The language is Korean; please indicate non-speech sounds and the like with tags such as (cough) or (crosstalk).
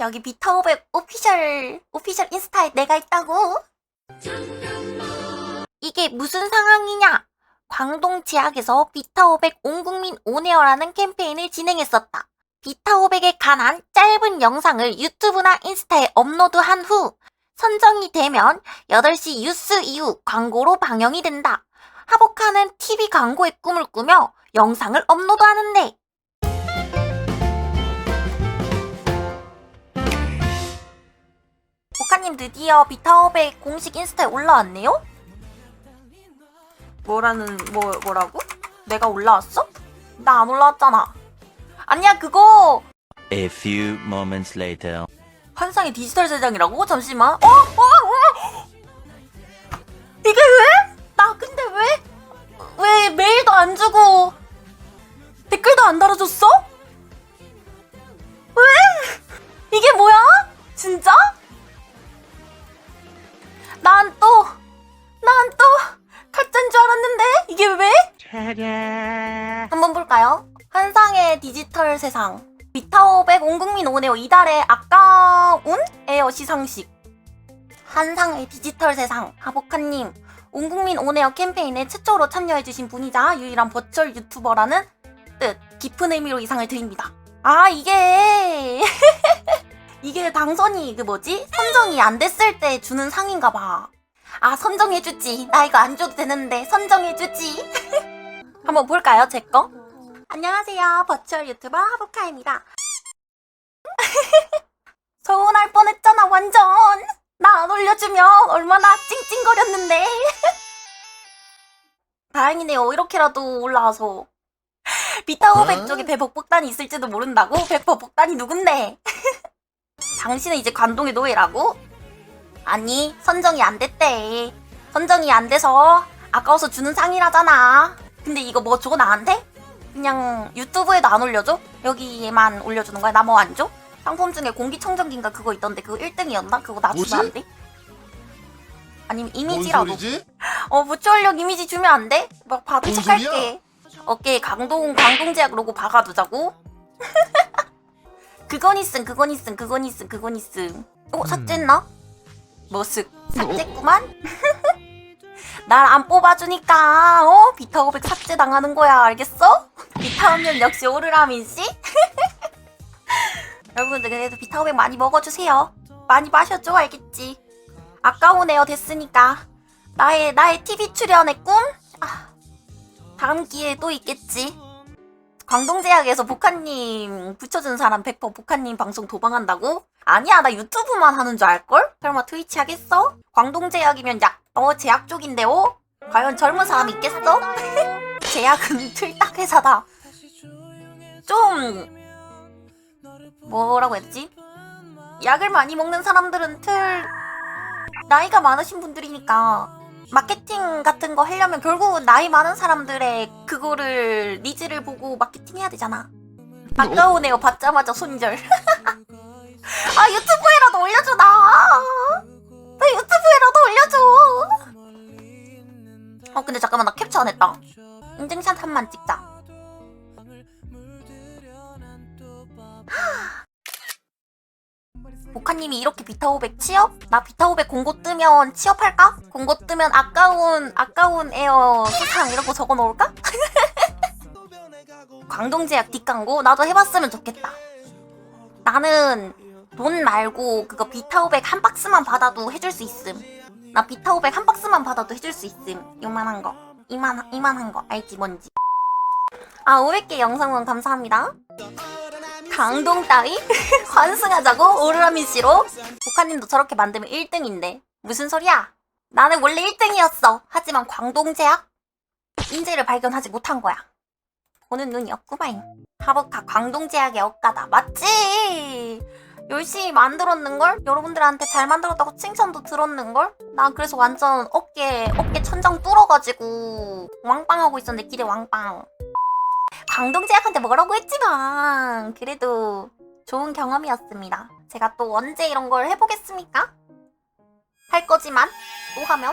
여기 비타500 오피셜 오피셜 인스타에 내가 있다고. 이게 무슨 상황이냐? 광동 지역에서 비타500 온 국민 온에어라는 캠페인을 진행했었다. 비타500에 관한 짧은 영상을 유튜브나 인스타에 업로드한 후 선정이 되면 8시 뉴스 이후 광고로 방영이 된다. 하복하는 TV 광고의 꿈을 꾸며 영상을 업로드하는데 복카님 드디어 비타500 공식 인스타에 올라왔네요? 뭐라는 뭐 뭐라고? 내가 올라왔어? 나 안 올라왔잖아. 아니야 그거 A few moments later. 환상의 디지털 세상이라고? 잠시만. 어? 어? 어? 이게 왜? 나 근데 왜? 왜 메일도 안 주고 난 또, 난 또 가짜인 줄 알았는데 이게 왜? 한번 볼까요? 환상의 디지털 세상. 비타500 온국민 오네오 이달의 아까운 에어 시상식 한상의 디지털 세상 하복카님 온국민 오네어 캠페인에 최초로 참여해주신 분이자 유일한 버추얼 유튜버라는 뜻 깊은 의미로 이상을 드립니다 아 이게 (laughs) 이게 당선이 그 뭐지 선정이 안 됐을 때 주는 상인가 봐 아 선정해주지 나 이거 안 줘도 되는데 선정해주지 (laughs) 한번 볼까요 제 거 안녕하세요. 버추얼 유튜버 하부카입니다. (laughs) 서운할 뻔했잖아, 완전. 나 안 올려주면 얼마나 찡찡거렸는데. (laughs) 다행이네요. 이렇게라도 올라와서. 비타500 쪽에 배복 복단이 있을지도 모른다고? 배복 복단이 누군데? 당신은 이제 관동의 노예라고? 아니, 선정이 안 됐대. 선정이 안 돼서 아까워서 주는 상이라잖아. 근데 이거 뭐 줘, 나한테? 그냥 유튜브에도 안 올려줘? 여기에만 올려주는 거야? 나 뭐 안 줘? 상품 중에 공기청정기인가 그거 있던데 그거 1등이었나? 그거 나? 주면 안 돼? 아니면 뭔 이미지라도? (laughs) 어 부추얼력 이미지 주면 안 돼? 막 봐도 뭔 척할게 어깨에 강동 강동제약 로고 박아두자고? (laughs) 그건 있음 그건 있음 그건 있음 그건 있음 어 삭제했나? 머쓱 삭제구만? (laughs) 날 안 뽑아주니까 어 비타 500 삭제 당하는 거야 알겠어? (laughs) 비타 음료 역시 오르라민 씨. (laughs) 여러분들 그래도 비타 500 많이 먹어주세요. 많이 마셔줘 알겠지? 아까우네요 됐으니까 나의 나의 TV 출연의 꿈? 아, 다음 기회에 또 있겠지. 광동제약에서 복한님 붙여준 사람 100% 복한님 방송 도망한다고? 아니야 나 유튜브만 하는 줄 알걸? 설마 트위치 하겠어? 광동제약이면 약, 어 제약 쪽인데요? 과연 젊은 사람 있겠어? (laughs) 제약은 틀딱 회사다. 좀 뭐라고 했지? 약을 많이 먹는 사람들은 틀 나이가 많으신 분들이니까 마케팅 같은 거 하려면 결국은 나이 많은 사람들의 그거를 니즈를 보고 마케팅 해야 되잖아. 아까우네요. 받자마자 손절. (laughs) 아 유튜브에라도 올려줘 나. 나 유튜브에라도 올려줘. 어 근데 잠깐만 나 캡처 안 했다. 인증샷 한 번 찍자. 보카님이 이렇게 비타500 취업? 나 비타500 공고 뜨면 취업할까? 공고 뜨면 아까운 아까운 에어 이런 거 적어 놓을까? (laughs) 광동제약 뒷광고 나도 해봤으면 좋겠다. 나는 돈 말고 그거 비타500 한 박스만 받아도 해줄 수 있음. 나 비타500 한 박스만 받아도 해줄 수 있음. 요만한 거. 이만 이만한 거 알지 뭔지. 아 500개 영상은 감사합니다. 강동 따위 (laughs) 환승하자고 오르라미 씨로 복화님도 저렇게 만들면 1등인데 무슨 소리야? 나는 원래 1등이었어. 하지만 광동제약 인재를 발견하지 못한 거야. 보는 눈이 없구만. 하버카 광동제약의 억가다. 맞지? 열심히 만들었는걸? 여러분들한테 잘 만들었다고 칭찬도 들었는걸? 나 그래서 완전 어깨, 어깨 천장 뚫어가지고 왕빵하고 있었는데 길에 왕빵. 광동제약한테 뭐라고 했지만 그래도 좋은 경험이었습니다. 제가 또 언제 이런 걸 해보겠습니까? 할 거지만 또 하면